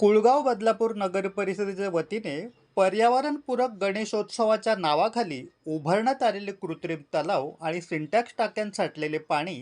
कुळगाव बदलापूर नगर परिषदेच्या वतीने पर्यावरणपूरक गणेशोत्सवाच्या नावाखाली उभारण्यात आलेले कृत्रिम तलाव आणि सिंटॅक्स टाक्यांत साठलेले पाणी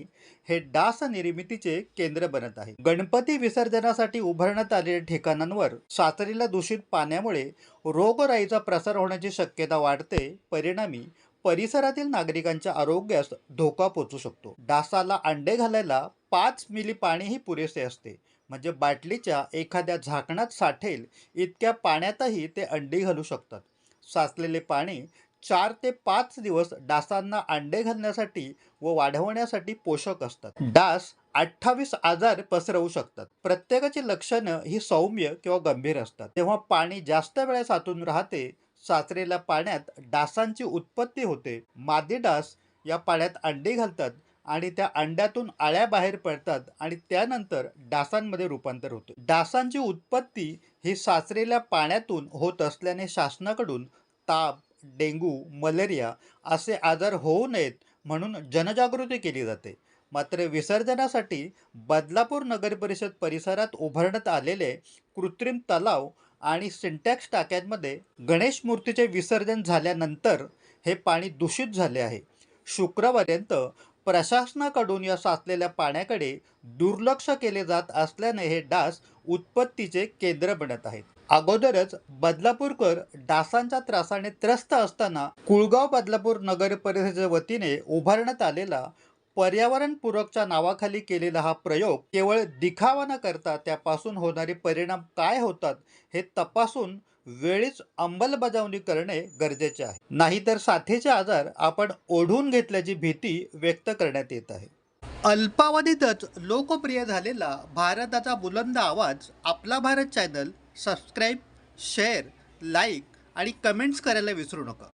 हे डास निर्मितीचे केंद्र बनत आहे. गणपती विसर्जनासाठी उभारण्यात आलेल्या ठिकाणांवर साचलेल्या दूषित पाण्यामुळे रोगराईचा प्रसार होण्याची शक्यता वाढते परिणामी परिसरातील नागरिकांच्या आरोग्यास धोका पोचू शकतो. डासाला अंडे घालायला पाच मिली पाणीही पुरेसे असते. म्हणजे बाटलीच्या एखाद्या झाकणात साठेल इतक्या पाण्यातही ते अंडी घालू शकतात. साचलेले पाणी चार ते पाच दिवस डासांना अंडे घालण्यासाठी व वाढवण्यासाठी पोषक असतात. डास अठ्ठावीस आजार पसरवू शकतात. प्रत्येकाची लक्षणं ही सौम्य किंवा गंभीर असतात. तेव्हा पाणी जास्त वेळा साचून राहते साचलेल्या पाण्यात डासांची उत्पत्ती होते. मादी डास या पाण्यात अंडी घालतात आणि त्या अंड्यातून आळ्या बाहेर पडतात आणि त्यानंतर डासांमध्ये रूपांतर होते. डासांची उत्पत्ती ही साचलेल्या पाण्यातून होत असल्याने शासनाकडून ताप डेंगू मलेरिया असे आजार होऊ नयेत म्हणून जनजागृती केली जाते. मात्र विसर्जनासाठी बदलापूर नगर परिषद परिसरात उभारण्यात आलेले कृत्रिम तलाव आणि सिंटॅक्स टाक्यांमध्ये गणेश मूर्तीचे विसर्जन झाल्यानंतर हे पाणी दूषित झाले आहे. शुक्रवारपर्यंत प्रशासनाकडून या साचलेल्या पाण्याकडे दुर्लक्ष केले जात असल्याने हे डास उत्पत्तीचे केंद्र बनत आहेत. अगोदरच बदलापूरकर डासांच्या त्रासाने त्रस्त असताना कुळगाव बदलापूर नगर परिषदेच्या वतीने उभारण्यात आलेला पर्यावरणपूरकच्या नावाखाली केलेला हा प्रयोग केवळ दिखावा न करता त्यापासून होणारे परिणाम काय होतात हे तपासून वेळीच अंमलबजावणी करणे गरजेचे आहे. नाहीतर साथीचे आजार आपण ओढून घेतल्याची भीती व्यक्त करण्यात येत आहे. अल्पावधीतच लोकप्रिय झालेला भारताचा बुलंद आवाज आपला Bharat channel subscribe share like आणि कमेंट्स करायला विसरू नका.